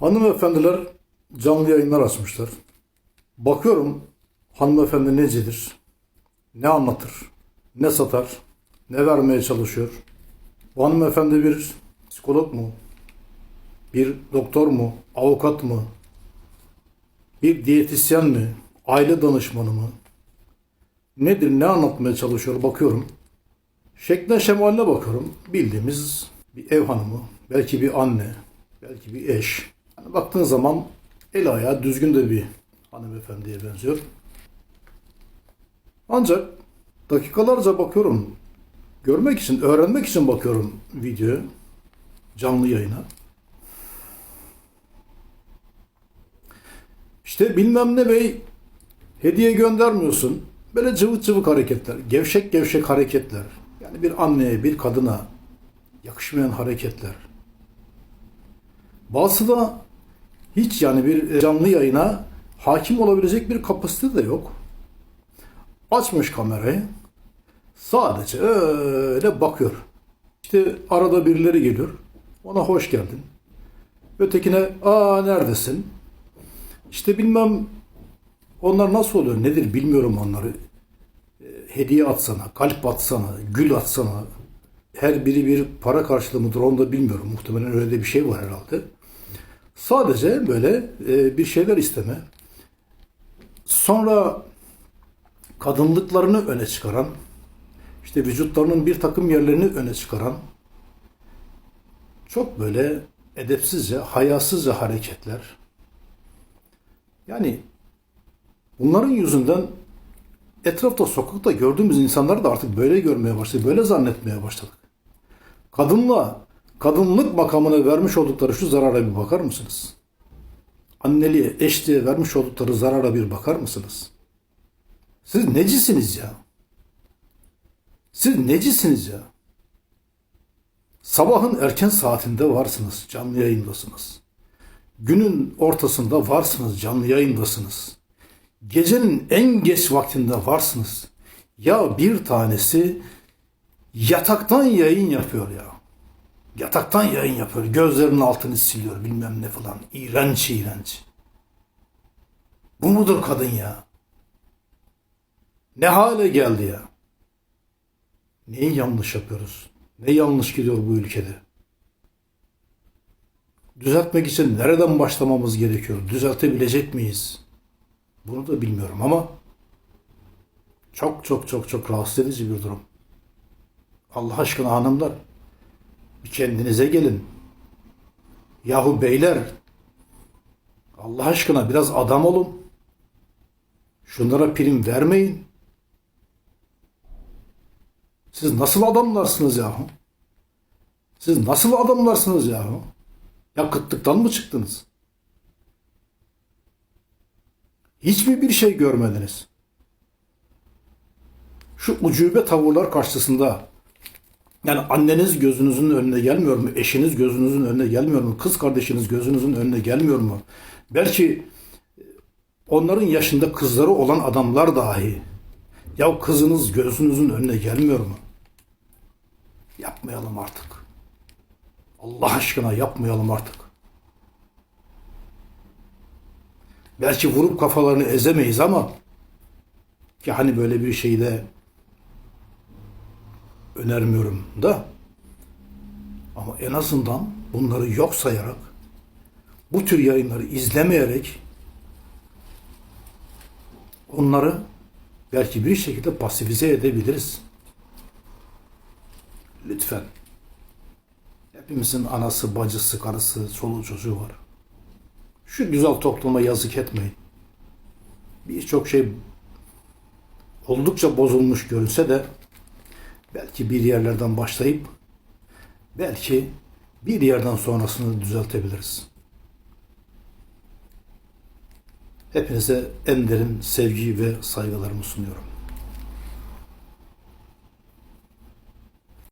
Hanımefendiler canlı yayınlar açmışlar. Bakıyorum hanımefendi necedir, ne anlatır, ne satar, ne vermeye çalışıyor. Bu hanımefendi bir psikolog mu, bir doktor mu, avukat mı, bir diyetisyen mi, aile danışmanı mı? Nedir, ne anlatmaya çalışıyor bakıyorum. Şekline şemaline bakıyorum. Bildiğimiz bir ev hanımı, belki bir anne, belki bir eş. Baktığın zaman el ayağı düzgün de bir hanımefendiye benziyor. Ancak dakikalarca bakıyorum. Görmek için, öğrenmek için bakıyorum videoya, canlı yayına. İşte bilmem ne bey hediye göndermiyorsun. Böyle cıvık cıvık hareketler, gevşek gevşek hareketler. Yani bir anneye, bir kadına yakışmayan hareketler. Bazısı da hiç yani bir canlı yayına hakim olabilecek bir kapasite de yok. Açmış kamerayı. Sadece öyle bakıyor. İşte arada birileri geliyor. Ona hoş geldin. Ötekine aa neredesin? İşte bilmem onlar nasıl oluyor nedir bilmiyorum onları. E, Hediye atsana, kalp atsana, gül atsana. Her biri bir para karşılığı mıdır onu da bilmiyorum. Muhtemelen öyle de bir şey var herhalde. Sadece böyle e, bir şeyler isteme. Sonra kadınlıklarını öne çıkaran, işte vücutlarının bir takım yerlerini öne çıkaran, çok böyle edepsizce, hayasızca hareketler. Yani bunların yüzünden etrafta, sokakta gördüğümüz insanları da artık böyle görmeye başladık, böyle zannetmeye başladık. Kadınla, kadınlık makamına vermiş oldukları şu zarara bir bakar mısınız? Anneliğe, eşliğe vermiş oldukları zarara bir bakar mısınız? Siz necisiniz ya? Siz necisiniz ya? Sabahın erken saatinde varsınız, canlı yayındasınız. Günün ortasında varsınız, canlı yayındasınız. Gecenin en geç vaktinde varsınız. Ya bir tanesi yataktan yayın yapıyor ya. Yataktan yayın yapıyor. Gözlerinin altını siliyor bilmem ne falan. İğrenç iğrenç. Bu mudur kadın ya? Ne hale geldi ya? Neyi yanlış yapıyoruz? Ne yanlış gidiyor bu ülkede? Düzeltmek için nereden başlamamız gerekiyor? Düzeltebilecek miyiz? Bunu da bilmiyorum ama çok çok çok çok rahatsız edici bir durum. Allah aşkına hanımlar bir kendinize gelin. Yahu beyler Allah aşkına biraz adam olun. Şunlara prim vermeyin. Siz nasıl adamlarsınız yahu? Siz nasıl adamlarsınız yahu? Ya kıtlıktan mı çıktınız? Hiç mi bir şey görmediniz? Şu ucube tavırlar karşısında yani anneniz gözünüzün önüne gelmiyor mu? Eşiniz gözünüzün önüne gelmiyor mu? Kız kardeşiniz gözünüzün önüne gelmiyor mu? Belki onların yaşında kızları olan adamlar dahi ya kızınız gözünüzün önüne gelmiyor mu? Yapmayalım artık. Allah aşkına yapmayalım artık. Belki vurup kafalarını ezemeyiz ama ki hani böyle bir şeyi de önermiyorum da ama en azından bunları yok sayarak bu tür yayınları izlemeyerek onları belki bir şekilde pasifize edebiliriz. Lütfen. Hepimizin anası, bacısı, karısı, çoluğu çocuğu var. Şu güzel topluma yazık etmeyin. Birçok şey oldukça bozulmuş görünse de belki bir yerlerden başlayıp belki bir yerden sonrasını düzeltebiliriz. Hepinize en derin sevgi ve saygılarımı sunuyorum.